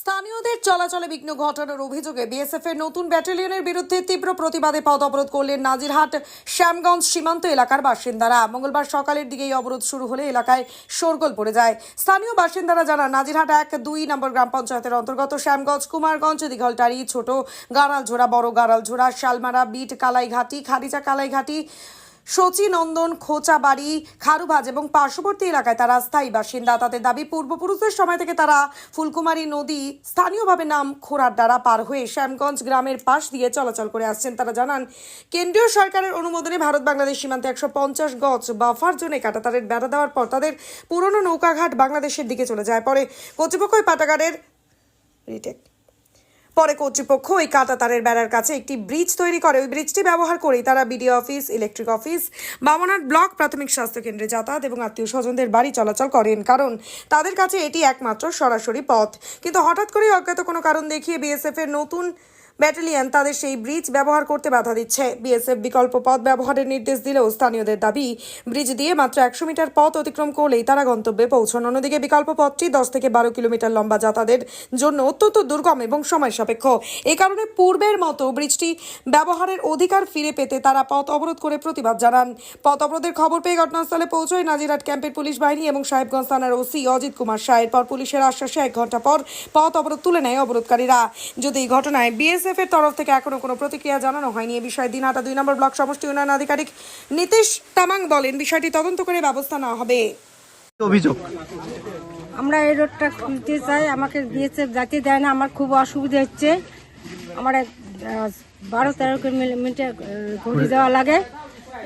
স্থানীয়দের চলাচলে বিঘ্ন ঘটানোর অভিযোগে বিএসএফ এর নতুন ব্যাটালিয়নের বিরুদ্ধে তীব্র প্রতিবাদে পথ অবরোধ করলেন নাজিরহাট, শ্যামগঞ্জ সীমান্ত এলাকার বাসিন্দারা। মঙ্গলবার সকালের দিকে এই অবরোধ শুরু হলে এলাকায় শোরগোল পড়ে যায়। স্থানীয় বাসিন্দারা জানান, নাজিরহাট এক দুই নম্বর গ্রাম পঞ্চায়েতের অন্তর্গত শ্যামগঞ্জ, কুমারগঞ্জ, দিঘলটারি, ছোট গাড়ালঝোড়া, বড় গাড়ালঝোড়া, শালমারা, বিট, কালাইঘাটি খারিজা কালাইঘাটি শচীনন্দন, খোঁচাবাড়ি, খারুভাজ এবং পার্শ্ববর্তী এলাকায় তারা স্থায়ী বাসিন্দা। তাদের দাবি, পূর্বপুরুষদের সময় থেকে তারা ফুলকুমারী নদী স্থানীয়ভাবে নাম খোরার দ্বারা পার হয়ে শ্যামগঞ্জ গ্রামের পাশ দিয়ে চলাচল করে আসছেন। তারা জানান, কেন্দ্রীয় সরকারের অনুমোদনে ভারত বাংলাদেশ সীমান্তে একশো পঞ্চাশ গজ বাফার জোনে কাটাতারের বেড়া দেওয়ার পর তাদের পুরনো নৌকাঘাট বাংলাদেশের দিকে চলে যায়। পরে কর্তৃপক্ষ পাটাগারের রিটেক পরে কর্তৃপক্ষ ওই কাঁটাতারের বেড়ার কাছে একটি ব্রিজ তৈরি করে। ওই ব্রিজটি ব্যবহার করেই তারা BDO office, electric office Bamanhat block, প্রাথমিক স্বাস্থ্য কেন্দ্রে যাতায়াত এবং আত্মীয় স্বজনদের বাড়ি চলাচল করেন। কারণ তাদের কাছে এটি একমাত্র সরাসরি পথ। কিন্তু হঠাৎ করেই অজ্ঞাত কোনো কারণ দেখিয়ে বিএসএফ এর নতুন ব্যাটালিয়ন তাদের সেই ব্রিজ ব্যবহার করতে বাধা দিচ্ছে। বিএসএফ বিকল্প পথ ব্যবহারের নির্দেশ দিলেও স্থানীয়দের দাবি, ব্রিজ দিয়ে মাত্র একশো মিটার পথ অতিক্রম করলেই তারা গন্তব্যে পৌঁছন। অন্যদিকে বিকল্প পথটি দশ থেকে বারো কিলোমিটার লম্বা যাতায়াতের জন্য অত্যন্ত দুর্গম এবং সময় সাপেক্ষ। এ কারণে পূর্বের মতো ব্রিজটি ব্যবহারের অধিকার ফিরে পেতে তারা পথ অবরোধ করে প্রতিবাদ জানান। পথ অবরোধের খবর পেয়ে ঘটনাস্থলে পৌঁছয় নাজিরহাট ক্যাম্পের পুলিশ বাহিনী এবং সাহেবগঞ্জ থানার ওসি অজিত কুমার শাহ পর পুলিশের আশ্বাসে এক ঘণ্টা পর পথ অবরোধ তুলে নেয় অবরোধকারীরা। যদি এই ঘটনায় বিএসএফ এর তরফ থেকে এখনও কোনো প্রতিক্রিয়া জানানো হয়নি। এ বিষয়ে দিনহাটা দুই নম্বর ব্লক সমষ্টি উন্নয়ন আধিকারিক নীতিশ তামাং বলেন বিষয়টি তদন্ত করে ব্যবস্থা নেওয়া হবে। অভিযোগ? আমরা এই রোডটা খুলতে চাই আমাকে বিএসএফ যাতে দেয় না আমার খুব অসুবিধা হচ্ছে। আমার এক, বারো তেরো কিলোমিটার ঘুরে যাওয়া লাগে।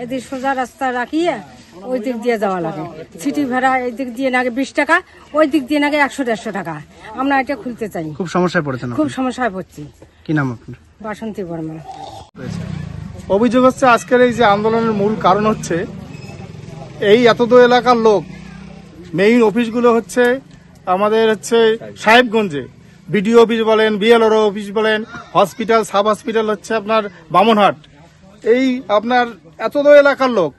এদের সোজা রাস্তা রাখিয়ে ওই দিক দিয়ে যাওয়া লাগে। সিটি ভাড়া এই দিক দিয়ে নাগে বিশ টাকা ওই দিক দিয়ে নাগে একশো দেড়শো টাকা। আমরা এটা খুলতে চাই। খুব সমস্যায় পড়েছেন খুব সমস্যায় পড়ছি। কি নাম আপনার? বাসন্তী বর্মন অভিযোগ হচ্ছে আজকের এই যে আন্দোলনের মূল কারণ হচ্ছে এই এতদূর এলাকার লোক মেইন অফিসগুলো হচ্ছে আমাদের হচ্ছে সাহেবগঞ্জে। বিডিও অফিস বলেন বিএলআর অফিস বলেন হসপিটাল সাব হসপিটাল হচ্ছে আপনার বামনহাট। এই আপনার এতদূর এলাকার লোক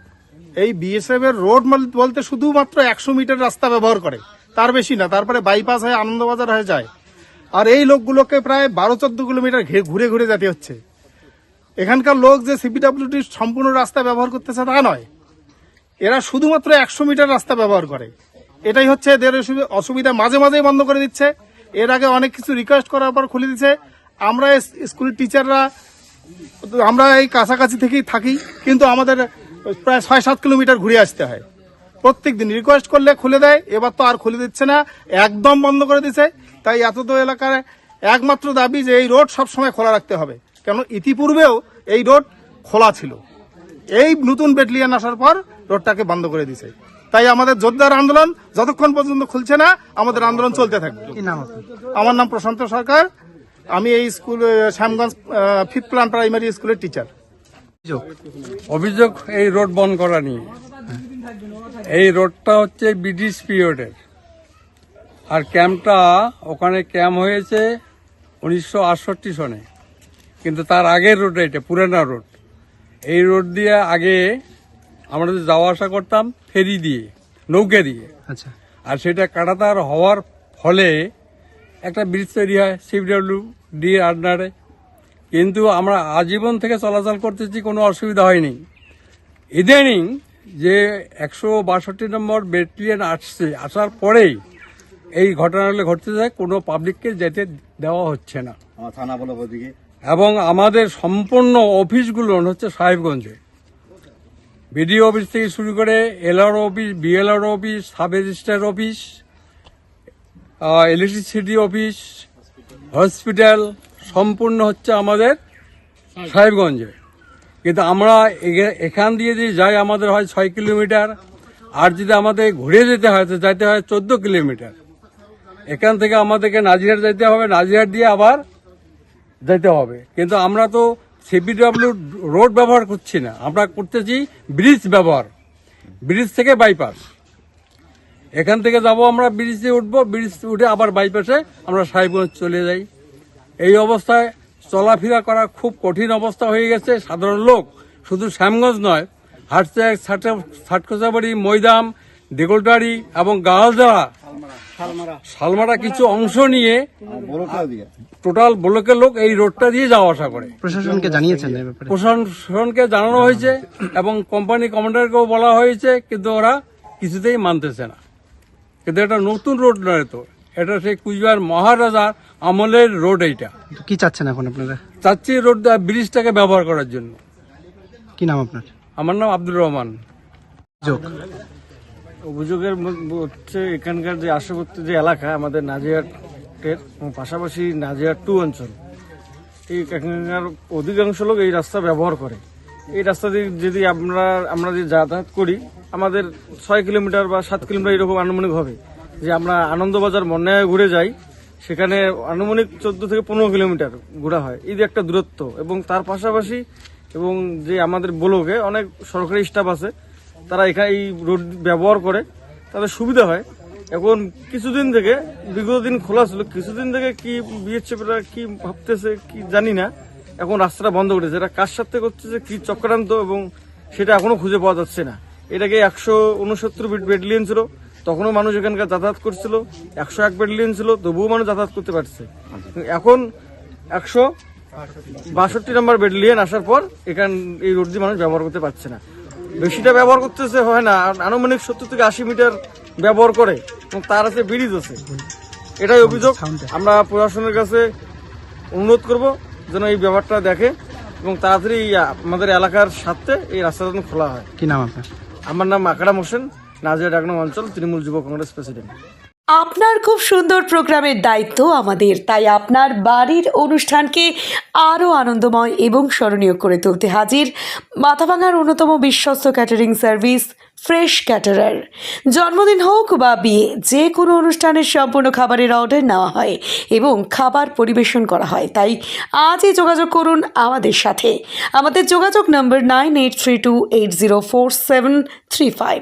এই বিএসএফ এর রোড বল- বলতে শুধুমাত্র একশো মিটার রাস্তা ব্যবহার করে। তার বেশি না, তারপরে বাইপাস হয়ে আনন্দবাজার হয়ে যায়। আর এই লোকগুলোকে প্রায় বারো চোদ্দ কিলোমিটার ঘুরে ঘুরে যেতে হচ্ছে। এখানকার লোক যে সিপিডাব্লিউটি সম্পূর্ণ রাস্তা ব্যবহার করতেছে তা নয়। এরা শুধুমাত্র একশো মিটার রাস্তা ব্যবহার করে। এটাই হচ্ছে এদের অসুবি- অসুবিধা মাঝে মাঝেই বন্ধ করে দিচ্ছে। এর আগে অনেক কিছু রিকোয়েস্ট করার পর খুলে দিচ্ছে আমরা স্কুলের টিচাররা আমরা এই কাছাকাছি থেকেই থাকি, কিন্তু আমাদের প্রায় ছয় সাত কিলোমিটার ঘুরে আসতে হয়। প্রত্যেক দিন রিকোয়েস্ট করলে খুলে দেয় এবার তো আর খুলে দিচ্ছে না একদম বন্ধ করে দিচ্ছে তাই এত তো এলাকার একমাত্র দাবি যে এই রোড সবসময় খোলা রাখতে হবে। কেন ইতিপূর্বেও এই রোড খোলা ছিল। এই নতুন ব্যাটালিয়ান আসার পর রোডটাকে বন্ধ করে দিছে। তাই আমাদের জোরদার আন্দোলন যতক্ষণ পর্যন্ত খুলছে না আমাদের আন্দোলন চলতে থাকবে। আমার নাম প্রশান্ত সরকার। আমি এই school Shyamganj fifth plan primary স্কুলের টিচার অভিযোগ এই রোড বন্ধ করা নিয়ে। এই রোডটা হচ্ছে ব্রিটিশ পিরিয়ডের। আর ক্যাম্পটা ওখানে ক্যাম্প হয়েছে উনিশশো আটষট্টি সনে। কিন্তু তার আগের রোড এটা পুরানা রোড। এই রোড দিয়ে আগে আমরা যাওয়া আসা করতাম ফেরি দিয়ে নৌকা দিয়ে। আচ্ছা। আর সেটা কাটাতার হওয়ার ফলে একটা ব্রিজ তৈরি হয় সিপিডব্লিউ ডি আন্ডারে কিন্তু আমরা আজীবন থেকে চলাচল করতেছি কোনো অসুবিধা হয়নি। ইদানিং যে একশো বাষট্টি নম্বর ব্যাটালিয়ন আসছে আসার পরেই এই ঘটনাগুলো ঘটতে যায় কোনো পাবলিককে যেতে দেওয়া হচ্ছে না। এবং আমাদের সম্পূর্ণ অফিসগুলো হচ্ছে সাহেবগঞ্জে। বিডিও অফিস থেকে শুরু করে LR office BLR office sub registrar office electricity office hospital সম্পূর্ণ হচ্ছে আমাদের সাহেবগঞ্জে। কিন্তু আমরা এখান দিয়ে যদি যাই, আমাদের হয় ছয় কিলোমিটার, আর যদি আমাদের ঘুরে যেতে হয়, তো যাইতে হয় চোদ্দ কিলোমিটার। এখান থেকে আমাদেরকে নাজিরহাট যাইতে হবে, নাজিরহাট দিয়ে আবার যেতে হবে। কিন্তু আমরা তো সিপিডব্লিউ রোড ব্যবহার করছি না, আমরা করতেছি ব্রিজ ব্যবহার, ব্রিজ থেকে বাইপাস। এখান থেকে যাব আমরা, ব্রিজে উঠবো, ব্রিজ উঠে আবার বাইপাসে আমরা সাহেবগঞ্জ চলে যাই। এই অবস্থায় চলাফেরা করা খুব কঠিন অবস্থা হয়ে গেছে। সাধারণ লোক শুধু শ্যামগঞ্জ নয় হাটচাক ছাটকোচাবাড়ি মৈদাম দেগলটারি এবং গাওয়ালজোড়া শালমারা কিছু অংশ নিয়ে টোটাল ব্লকের লোক এই রোডটা দিয়ে যাওয়া আসা করে। প্রশাসনকে জানিয়েছেন প্রশাসনকে জানানো হয়েছে এবং কোম্পানি কমান্ডারকেও বলা হয়েছে কিন্তু ওরা কিছুতেই মানতেছে না। কিন্তু এটা নতুন রোড নয় তো। এটা সেই কুচবিহার মহারাজার আমলের রোড এইটা। কি চাচ্ছেন এখন আপনারা? চাচ্ছি রোড ব্রিজটাকে ব্যবহার করার জন্য। কি নাম আপনার? আমার নাম আব্দুর রহমান। অভিযোগ? অভিযোগের হচ্ছে এখানকার যে আশেপাশে যে এলাকা আমাদের নাজিয়াটের পাশাপাশি নাজিয়াট টু অঞ্চল এই এখানকার অধিকাংশ লোক এই রাস্তা ব্যবহার করে। এই রাস্তা দিয়ে যদি আমরা আমরা যে যাতায়াত করি আমাদের ছয় কিলোমিটার বা সাত কিলোমিটার এরকম আনুমানিক হবে। যে আমরা আনন্দবাজার মন্যায় ঘুরে যাই, সেখানে আনুমানিক চোদ্দ থেকে পনেরো কিলোমিটার ঘোরা হয়। এই যে একটা দূরত্ব। এবং তার পাশাপাশি এবং যে আমাদের ব্লকে অনেক সরকারি স্টাফ আছে, তারা এখানে এই রোড ব্যবহার করে, তাদের সুবিধা হয়। এখন কিছুদিন থেকে, বিগত দিন খোলা ছিল, কিছুদিন থেকে কি বিএসএফরা কি ভাবতেছে কি জানি না। এখন রাস্তাটা বন্ধ করেছে। এটা কার সাথে করতেছে কি চক্রান্ত এবং সেটা এখনও খুঁজে পাওয়া যাচ্ছে না। এটাকে একশো উনসত্তর ব্যাটালিয়ন ছিল। তখনও মানুষ এখানকার যাতায়াত করছিল একশো এক ব্যাটালিয়ন ছিল তবুও মানুষ যাতায়াত করতে পারছে। এখন একশো বাষট্টি নম্বর ব্যাটালিয়ন আসার পর এখান এই রোড দিয়ে মানুষ ব্যবহার করতে পারছে না। বেশিটা ব্যবহার করতেছে হয় না আনুমানিক সত্তর থেকে আশি মিটার ব্যবহার করে এবং তার আছে ব্রিজ আছে। এটাই অভিযোগ। আমরা প্রশাসনের কাছে অনুরোধ করব যেন এই ব্যাপারটা দেখে এবং তাড়াতাড়ি আমাদের এলাকার স্বার্থে এই রাস্তাটা যেন খোলা হয়। কি নাম আপনার? আমার নাম আকরাম হোসেন। নাজিয়া ডাকনাম অঞ্চল, তৃণমূল যুব কংগ্রেস প্রেসিডেন্ট। আপনার খুব সুন্দর প্রোগ্রামের দায়িত্ব আমাদের, তাই আপনার বাড়ির অনুষ্ঠানকে আরও আনন্দময় এবং স্মরণীয় করে তুলতে হাজির মাথাভাঙার অন্যতম বিশ্বস্ত ক্যাটারিং সার্ভিস, ফ্রেশ ক্যাটারার। জন্মদিন হোক বা বিয়ে, যে কোনো অনুষ্ঠানের সম্পূর্ণ খাবারের অর্ডার নেওয়া হয় এবং খাবার পরিবেশন করা হয়, তাই আজই যোগাযোগ করুন আমাদের সাথে। আমাদের যোগাযোগ number nine eight three two eight zero four seven three five.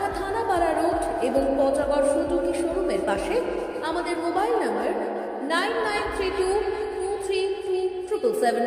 Thanapara road এবং পচাগড় সুজুকি শোরুমের পাশে আমাদের mobile number nine nine three two two three three triple seven.